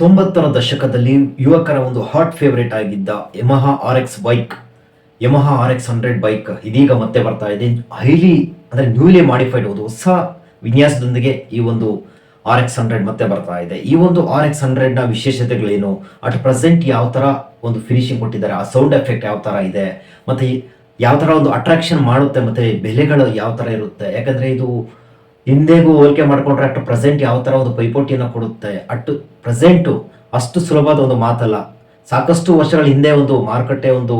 ತೊಂಬತ್ತರ ದಶಕದಲ್ಲಿ ಯುವಕರ ಒಂದು ಹಾಟ್ ಫೇವರೇಟ್ ಆಗಿದ್ದ Yamaha R X bike Yamaha R X hundred bike ಇದೀಗ ಮತ್ತೆ ಬರ್ತಾ ಇದೆ. ಹೈಲಿ ಅಂದರೆ ನ್ಯೂಲಿ ಮಾಡಿಫೈಡ್ ಒಂದು ಹೊಸ ವಿನ್ಯಾಸದೊಂದಿಗೆ ಈ ಒಂದು ಆರ್ ಎಕ್ಸ್ ಹಂಡ್ರೆಡ್ ಮತ್ತೆ ಬರ್ತಾ ಇದೆ. ಈ ಒಂದು ಆರ್ ಎಕ್ಸ್ ಹಂಡ್ರೆಡ್ನ ವಿಶೇಷತೆಗಳೇನು? ಅಟ್ ಪ್ರೆಸೆಂಟ್ ಯಾವ ಥರ ಒಂದು ಫಿನಿಶಿಂಗ್ ಕೊಟ್ಟಿದ್ದಾರೆ? ಆ ಸೌಂಡ್ ಎಫೆಕ್ಟ್ ಯಾವ ಥರ ಇದೆ? ಮತ್ತು ಯಾವ ಥರ ಒಂದು ಅಟ್ರಾಕ್ಷನ್ ಮಾಡುತ್ತೆ? ಮತ್ತು ಬೆಲೆಗಳು ಯಾವ ಥರ ಇರುತ್ತೆ? ಯಾಕಂದರೆ ಇದು ಹಿಂದೆಗೂ ಹೋಲಿಕೆ ಮಾಡಿಕೊಂಡ್ರೆ ಅಷ್ಟು ಪ್ರೆಸೆಂಟ್ ಯಾವ ಥರ ಒಂದು ಪೈಪೋಟಿಯನ್ನು ಕೊಡುತ್ತೆ? ಅಟ್ ಪ್ರೆಸೆಂಟು ಅಷ್ಟು ಸುಲಭದ ಒಂದು ಮಾತಲ್ಲ. ಸಾಕಷ್ಟು ವರ್ಷಗಳ ಹಿಂದೆ ಒಂದು ಮಾರುಕಟ್ಟೆ ಒಂದು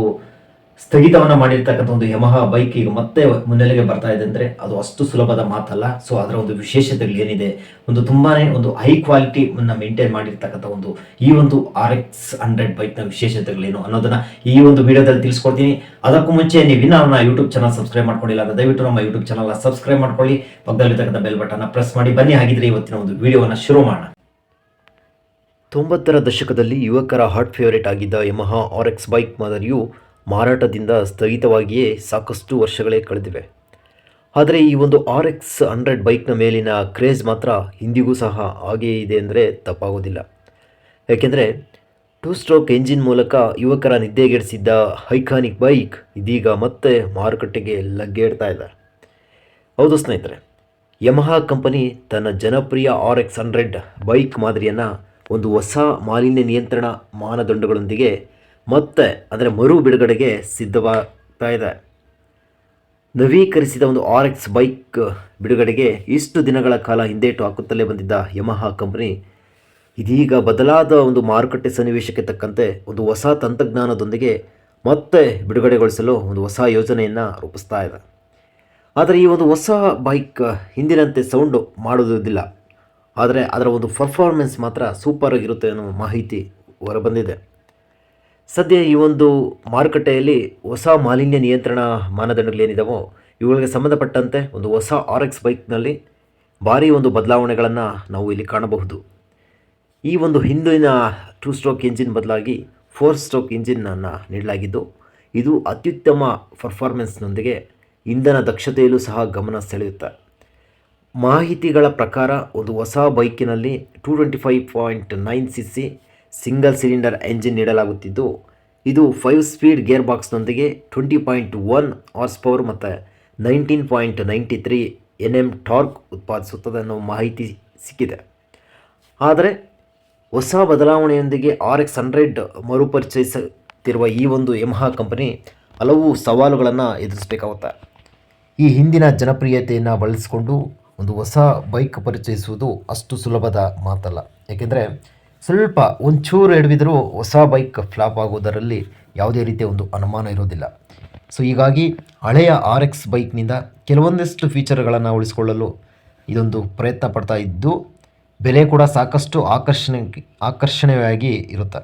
ಸ್ಥಗಿತವನ್ನ ಮಾಡಿರ್ತಕ್ಕಂಥ ಒಂದು ಯಮಹ ಬೈಕ್ ಈಗ ಮತ್ತೆ ಮುನ್ನೆಲೆಗೆ ಬರ್ತಾ ಇದೆ ಅಂದ್ರೆ ಅದು ಅಷ್ಟು ಸುಲಭದ ಮಾತಲ್ಲ. ಸೊ ಅದರ ಒಂದು ವಿಶೇಷತೆಗಳು ಏನಿದೆ? ಒಂದು ತುಂಬಾನೇ ಒಂದು ಹೈ ಕ್ವಾಲಿಟಿ ಮೇಂಟೈನ್ ಮಾಡಿರ್ತಕ್ಕಂಥ ಒಂದು ಈ ಒಂದು ಆರ್ ಎಕ್ಸ್ ಹಂಡ್ರೆಡ್ ಬೈಕ್ನ ವಿಶೇಷತೆಗಳೇನು ಅನ್ನೋದನ್ನ ಈ ಒಂದು ವಿಡಿಯೋದಲ್ಲಿ ತಿಳಿಸ್ಕೊಡ್ತೀನಿ. ಅದಕ್ಕೂ ಮುಂಚೆ ನೀವು ಇನ್ನೂ ನಮ್ಮ ಯೂಟ್ಯೂಬ್ ಚಾನಲ್ ಸಬ್ಸ್ಕ್ರೈಬ್ ಮಾಡ್ಕೊಂಡಿಲ್ಲ ಅಂದ್ರೆ ದಯವಿಟ್ಟು ನಮ್ಮ ಯೂಟ್ಯೂಬ್ ಚಾನಲ್ ಸಬ್ಸ್ಕ್ರೈಬ್ ಮಾಡ್ಕೊಳ್ಳಿ. ಪಕ್ಕದಲ್ಲಿರ್ತಕ್ಕಂಥ ಬೆಲ್ ಬಟನ್ ಪ್ರೆಸ್ ಮಾಡಿ. ಬನ್ನಿ, ಹಾಗಿದ್ರೆ ಇವತ್ತಿನ ಒಂದು ವಿಡಿಯೋವನ್ನು ಶುರು ಮಾಡೋಣ. ತೊಂಬತ್ತರ ದಶಕದಲ್ಲಿ ಯುವಕರ ಹಾಟ್ ಫೇವರೇಟ್ ಆಗಿದ್ದ ಯಮಹ ಆರ್ ಎಕ್ಸ್ ಬೈಕ್ ಮಾದರಿಯು ಮಾರಾಟದಿಂದ ಸ್ಥಗಿತವಾಗಿಯೇ ಸಾಕಷ್ಟು ವರ್ಷಗಳೇ ಕಳೆದಿವೆ. ಆದರೆ ಈ ಒಂದು ಆರ್ ಎಕ್ಸ್ ಹಂಡ್ರೆಡ್ ಬೈಕ್ನ ಮೇಲಿನ ಕ್ರೇಜ್ ಮಾತ್ರ ಇಂದಿಗೂ ಸಹ ಹಾಗೆಯೇ ಇದೆ ಅಂದರೆ ತಪ್ಪಾಗೋದಿಲ್ಲ. ಯಾಕೆಂದರೆ ಟೂ ಸ್ಟ್ರೋಕ್ ಎಂಜಿನ್ ಮೂಲಕ ಯುವಕರ ನಿದ್ದೆಗೆಡಿಸಿದ್ದ ಹೈಕಾನಿಕ್ ಬೈಕ್ ಇದೀಗ ಮತ್ತೆ ಮಾರುಕಟ್ಟೆಗೆ ಲಗ್ಗೇಡ್ತಾ ಇದೆ. ಹೌದು ಸ್ನೇಹಿತರೆ, ಯಮಹಾ ಕಂಪನಿ ತನ್ನ ಜನಪ್ರಿಯ ಆರ್ ಎಕ್ಸ್ ಹಂಡ್ರೆಡ್ ಬೈಕ್ ಮಾದರಿಯನ್ನು ಒಂದು ಹೊಸ ಮಾಲಿನ್ಯ ನಿಯಂತ್ರಣ ಮಾನದಂಡಗಳೊಂದಿಗೆ ಮತ್ತೆ ಅದರ ಮರು ಬಿಡುಗಡೆಗೆ ಸಿದ್ಧವಾಗ್ತಾ ಇದೆ. ನವೀಕರಿಸಿದ ಒಂದು ಆರ್ ಎಕ್ಸ್ ಬೈಕ್ ಬಿಡುಗಡೆಗೆ ಇಷ್ಟು ದಿನಗಳ ಕಾಲ ಹಿಂದೇಟು ಹಾಕುತ್ತಲೇ ಬಂದಿದ್ದ ಯಮಹಾ ಕಂಪನಿ ಇದೀಗ ಬದಲಾದ ಒಂದು ಮಾರುಕಟ್ಟೆ ಸನ್ನಿವೇಶಕ್ಕೆ ತಕ್ಕಂತೆ ಒಂದು ಹೊಸ ತಂತ್ರಜ್ಞಾನದೊಂದಿಗೆ ಮತ್ತೆ ಬಿಡುಗಡೆಗೊಳಿಸಲು ಒಂದು ಹೊಸ ಯೋಜನೆಯನ್ನು ರೂಪಿಸ್ತಾ ಇದೆ. ಆದರೆ ಈ ಒಂದು ಹೊಸ ಬೈಕ್ ಹಿಂದಿನಂತೆ ಸೌಂಡು ಮಾಡುವುದಿಲ್ಲ. ಆದರೆ ಅದರ ಒಂದು ಪರ್ಫಾರ್ಮೆನ್ಸ್ ಮಾತ್ರ ಸೂಪರ್ ಆಗಿರುತ್ತೆ ಅನ್ನೋ ಮಾಹಿತಿ ಹೊರಬಂದಿದೆ. ಸದ್ಯ ಈ ಒಂದು ಮಾರುಕಟ್ಟೆಯಲ್ಲಿ ಹೊಸ ಮಾಲಿನ್ಯ ನಿಯಂತ್ರಣ ಮಾನದಂಡಗಳೇನಿದಾವೋ ಇವುಗಳಿಗೆ ಸಂಬಂಧಪಟ್ಟಂತೆ ಒಂದು ಹೊಸ ಆರ್ ಎಕ್ಸ್ ಬೈಕ್ನಲ್ಲಿ ಭಾರೀ ಒಂದು ಬದಲಾವಣೆಗಳನ್ನು ನಾವು ಇಲ್ಲಿ ಕಾಣಬಹುದು. ಈ ಒಂದು ಹಿಂದಿನ ಟೂ ಸ್ಟ್ರೋಕ್ ಇಂಜಿನ್ ಬದಲಾಗಿ ಫೋರ್ ಸ್ಟ್ರೋಕ್ ಇಂಜಿನನ್ನು ನೀಡಲಾಗಿದ್ದು, ಇದು ಅತ್ಯುತ್ತಮ ಪರ್ಫಾರ್ಮೆನ್ಸ್ನೊಂದಿಗೆ ಇಂಧನ ದಕ್ಷತೆಯಲ್ಲೂ ಸಹ ಗಮನ ಸೆಳೆಯುತ್ತೆ. ಮಾಹಿತಿಗಳ ಪ್ರಕಾರ ಒಂದು ಹೊಸ ಬೈಕಿನಲ್ಲಿ two twenty five point nine C C single cylinder engine ನೀಡಲಾಗುತ್ತಿದ್ದು, ಇದು five speed gear ಬಾಕ್ಸ್ನೊಂದಿಗೆ twenty point one horse power ಮತ್ತು nineteen point ninety three N M torque ಉತ್ಪಾದಿಸುತ್ತದೆ ಅನ್ನೋ ಮಾಹಿತಿ ಸಿಕ್ಕಿದೆ. ಆದರೆ, ಹೊಸ ಬದಲಾವಣೆಯೊಂದಿಗೆ ಆರ್ ಎಕ್ಸ್ ಹಂಡ್ರೆಡ್ ಮರುಪರಿಚಯಿಸುತ್ತಿರುವ ಈ ಒಂದು ಯಮಹಾ ಕಂಪನಿ ಹಲವು ಸವಾಲುಗಳನ್ನು ಎದುರಿಸಬೇಕಾಗುತ್ತೆ? ಈ ಹಿಂದಿನ ಜನಪ್ರಿಯತೆಯನ್ನು ಬಳಸಿಕೊಂಡು ಒಂದು ಹೊಸ ಬೈಕ್ ಪರಿಚಯಿಸುವುದು ಅಷ್ಟು ಸುಲಭದ ಮಾತಲ್ಲ. ಏಕೆಂದರೆ ಸ್ವಲ್ಪ ಒಂಚೂರು ಎಡವಿದರೂ ಹೊಸ ಬೈಕ್ ಫ್ಲಾಪ್ ಆಗುವುದರಲ್ಲಿ ಯಾವುದೇ ರೀತಿಯ ಒಂದು ಅನುಮಾನ ಇರೋದಿಲ್ಲ ಸೊ ಹೀಗಾಗಿ ಹಳೆಯ ಆರ್ ಎಕ್ಸ್ ಬೈಕ್ನಿಂದ ಕೆಲವೊಂದಿಷ್ಟು ಫೀಚರ್ಗಳನ್ನು ಉಳಿಸಿಕೊಳ್ಳಲು ಇದೊಂದು ಪ್ರಯತ್ನ ಪಡ್ತಾ ಇದ್ದು, ಬೆಲೆ ಕೂಡ ಸಾಕಷ್ಟು ಆಕರ್ಷಣೆ ಆಕರ್ಷಣೀಯವಾಗಿ ಇರುತ್ತೆ?